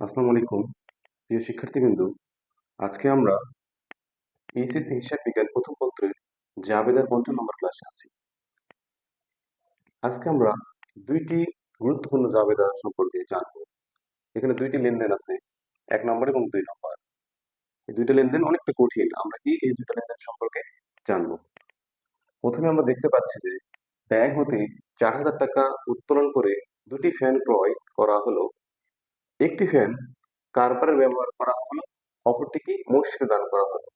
আসসালামু আলাইকুম। প্রিয় শিক্ষার্থীবৃন্দু, আজকে আমরা এইচএসসি হিসাব বিজ্ঞান প্রথম পত্রের জাবেদার পঞ্চম নম্বর ক্লাসে আছি। আজকে আমরা দুইটি গুরুত্বপূর্ণ জাবেদা সম্পর্কে জানব। এখানে দুইটি লেনদেন আছে, এক নম্বর এবং দুই নম্বর। এই দুইটা লেনদেন অনেকটা কঠিন, আমরা কি এই দুইটা লেনদেন সম্পর্কে জানব? প্রথমে আমরা দেখতে পাচ্ছি যে ব্যাংক হতে চার হাজার টাকা উত্তোলন করে দুটি ফ্যান ক্রয় করা হলো একটি ফ্যান কারবারে ব্যবহার করা হলো, অপরটিকে মসজিদে দান করা হলো।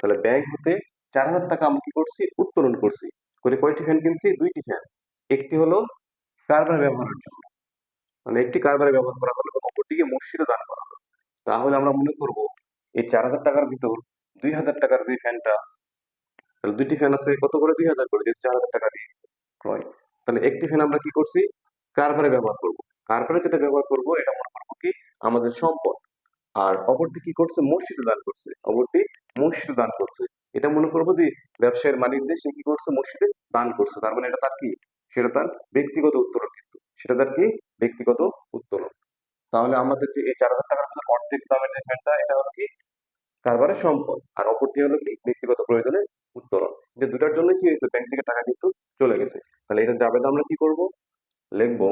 তাহলে ব্যাংক হতে চার হাজার টাকা আমরা কি করছি? উত্তোলন করছি। করে কয়টি ফ্যান কিনছি? দুইটি ফ্যান একটি হলো কারবারে ব্যবহারের জন্য। মানে একটি কারবারে ব্যবহার করা হলো অপরটিকে মসজিদে দান করা হলো। তাহলে আমরা মনে করব এই চার হাজার টাকার ভিতর দুই হাজার টাকার যে ফ্যানটা তাহলে দুইটি ফ্যান আছে, কত করে? দুই হাজার করে, যেহেতু চার হাজার টাকা দিয়ে ক্রয়। তাহলে একটি ফ্যান আমরা কি করছি? কারবারে ব্যবহার করব। কারবারে যেটা ব্যবহার করব, এটা আমাদের সম্পদ। আর অপরটি কি করছে? মসজিদে দান করছে। অপরটি মসজিদে দান করছে। এটা মনে করব যে ব্যবসায়ের মালিক যে, সে কি করছে? মসজিদে দান করছে। তার মানে এটা তার কি? সেটা তার ব্যক্তিগত উত্তোলন কিন্তু। সেটা তার কি? ব্যক্তিগত উত্তোলন তাহলে আমাদের যে এই চার হাজার টাকার মধ্যে অর্ধেক দামের যে ফ্যানটা এটা হলো কি? কারবারের সম্পদ। আর অপরটি হলো কি? ব্যক্তিগত প্রয়োজনে উত্তোলন যে দুটার জন্য কি হয়েছে? ব্যাংক থেকে টাকা কিন্তু চলে গেছে। তাহলে এটা যাবে আমরা কি করব? লিখব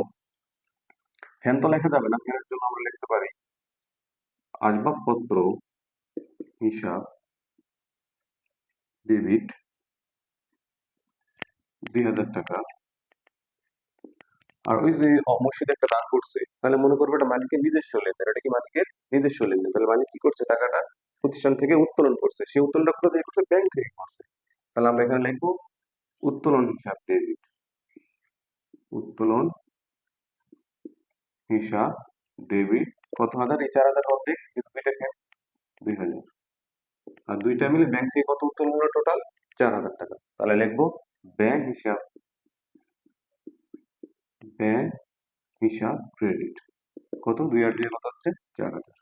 ফ্যান তো লেখা যাবে না ফ্যানের জন্য আমরা লিখতে পারি। আসবাবপত্র, হিসাব ডেবিট দুই হাজার টাকা। আর ওই যে মসজিদে একটা দান করছে, তাহলে মনে করব এটা মালিকের নিজস্ব লেনদেন, এটা কি মালিকের নিজস্ব লেনদেন, তাহলে মালিক কি করছে টাকাটা? প্রতিষ্ঠান থেকে উত্তোলন করছে, সেই উত্তোলনটা কোথা থেকে করছে? ব্যাংক থেকে করছে। তাহলে আমরা এখানে লিখব উত্তোলন হিসাব ডেবিট উত্তোলন হিসাব ডেবিট কত হাজার এই চার হাজার অর্ধেক দুই হাজার। আর দুইটা মিলে ব্যাংক থেকে কত উত্তোলন হলো টোটাল চার হাজার টাকা। তাহলে লিখব ব্যাংক হিসাব ব্যাংক হিসাব ক্রেডিট কত? দুই আর দুই কত হচ্ছে? চার হাজার।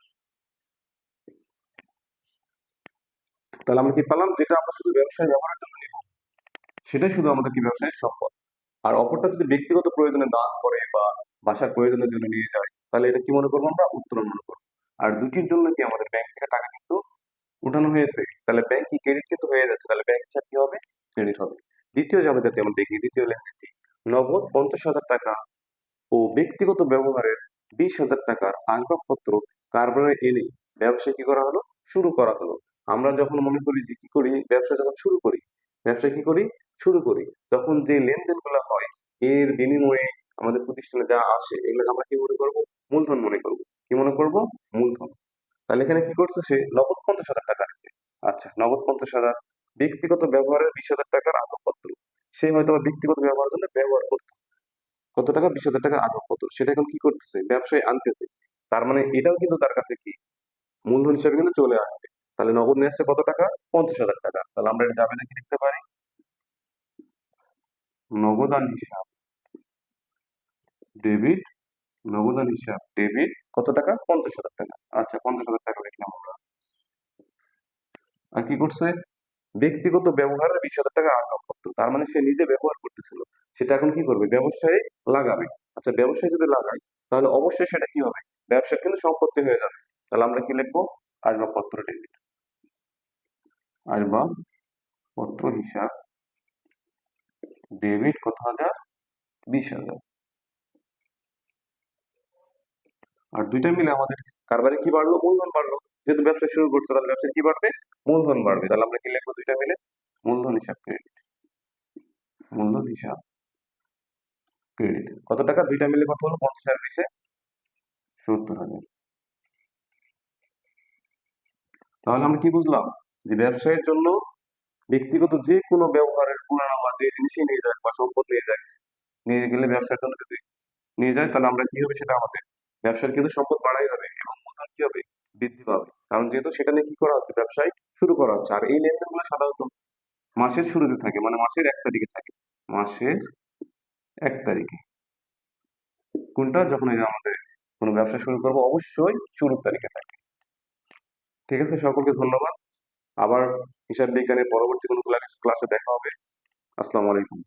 তাহলে আমরা কি পেলাম? যেটা আমরা শুধু ব্যবসায় ব্যবহারের জন্য নিব, সেটাই শুধু আমাদের কি ব্যবসায়ের সম্পদ। আর অপরটা যদি ব্যক্তিগত প্রয়োজনে দান করে বা বাসার প্রয়োজনের জন্য নিয়ে যায়, তাহলে এটা কি মনে করব আমরা? উত্তোলন মনে করব। আর দুটির জন্য কি আমাদের ব্যাংক থেকে টাকা কিন্তু উঠানো হয়েছে? তাহলে ব্যাংক কি ক্রেডিট কিন্তু হয়ে যাচ্ছে, তাহলে ব্যাংক হিসাব কি হবে? ক্রেডিট হবে। দ্বিতীয় জাবেদাতে আমরা দেখি, দ্বিতীয় লেনদেনটি নগদ পঞ্চাশ হাজার টাকা ও ব্যক্তিগত ব্যবহারের বিশ হাজার টাকার আসবাবপত্র কারবারে এনে ব্যবসা কি করা হলো? শুরু করা হলো। আমরা যখন মনে করি যে কি করি, ব্যবসা যখন শুরু করি, ব্যবসা কি করি? শুরু করি। তখন যে লেনদেনগুলো হয়, এর বিনিময়ে আমাদের প্রতিষ্ঠানে যা আসে, এগুলো আমরা কি মনে করব? মূলধন মনে করব। কি মনে করব? মূলধন। তাহলে এখানে কি করছে সে? নগদ পঞ্চাশ হাজার টাকা আছে। আচ্ছা নগদ পঞ্চাশ হাজার ব্যক্তিগত ব্যবহারের বিশ হাজার টাকার আসবাবপত্র। সে হয়তো ব্যক্তিগত ব্যবহারের জন্য ব্যবহার করতো। কত টাকা? বিশ হাজার টাকার আসবাবপত্র। সেটা এখন কি করতেছে? ব্যবসায় আনতেছে। তার মানে এটাও কিন্তু তার কাছে কি? মূলধন হিসেবে কিন্তু চলে আসবে তাহলে নগদ নিয়ে আসছে কত টাকা? পঞ্চাশ হাজার টাকা। তাহলে আমরা এটা যাবে নাকি লিখতে পারি? নগদান হিসাব। ডেবিট নগদান হিসাব ডেবিট, কত টাকা? পঞ্চাশ হাজার টাকা। আচ্ছা পঞ্চাশ হাজার টাকা লিখলাম আমরা। আর কি করছে? ব্যক্তিগত ব্যবহারের বিশ হাজার টাকা আসবাবপত্র তার মানে সে নিজে ব্যবহার করতেছিল। সেটা এখন কি করবে? ব্যবসায় লাগাবে। আচ্ছা ব্যবসায় যদি লাগাই তাহলে অবশ্যই সেটা কি হবে? ব্যবসা কিন্তু সম্পত্তি হয়ে যাবে। তাহলে আমরা কি লিখব? আসবাবপত্র ডেবিট। আসবাবপত্র হিসাব। ডেবিট কত হাজার? বিশ হাজার। আর দুইটা মিলে আমাদের কারবারে কি বাড়লো? মূলধন বাড়লো। যেহেতু ব্যবসা শুরু করছে, তাহলে ব্যবসা কি বাড়বে? মূলধন বাড়বে। তাহলে আমরা কি লিখব দুইটা মিলে? মূলধন হিসাব ক্রেডিট মূলধন হিসাব ক্রেডিট কত টাকা? দুইটা মিলে কত হলো? পঞ্চাশ হাজার বিশে সত্তর হাজার। তাহলে আমরা কি বুঝলাম? যে ব্যবসায়ের জন্য ব্যক্তিগত যে কোনো ব্যবহারের পুরানো বা যে জিনিসই নিয়ে যায় বা সম্পদ নিয়ে যায়, নিয়ে গেলে ব্যবসার জন্য যদি নিয়ে যায়, তাহলে আমরা কি হবে? সেটা আমাদের ব্যবসার কিন্তু সম্পদ বাড়াই হবে এবং মূলধন কি হবে? বৃদ্ধি পাবে। কারণ যেহেতু সেটা নিয়ে কি করা হচ্ছে? ব্যবসায় শুরু করা হচ্ছে। আর এই লেনদেনগুলো সাধারণত মাসের শুরুতে থাকে মানে মাসের এক তারিখে থাকে। মাসের এক তারিখে। কোনটা? যখন এই আমাদের কোনো ব্যবসা শুরু করব, অবশ্যই শুরুর তারিখে থাকে। ঠিক আছে? সকলকে ধন্যবাদ। আবার হিসাব বিজ্ঞানের পরবর্তী কোনো ক্লাসে দেখা হবে। আসসালামু আলাইকুম।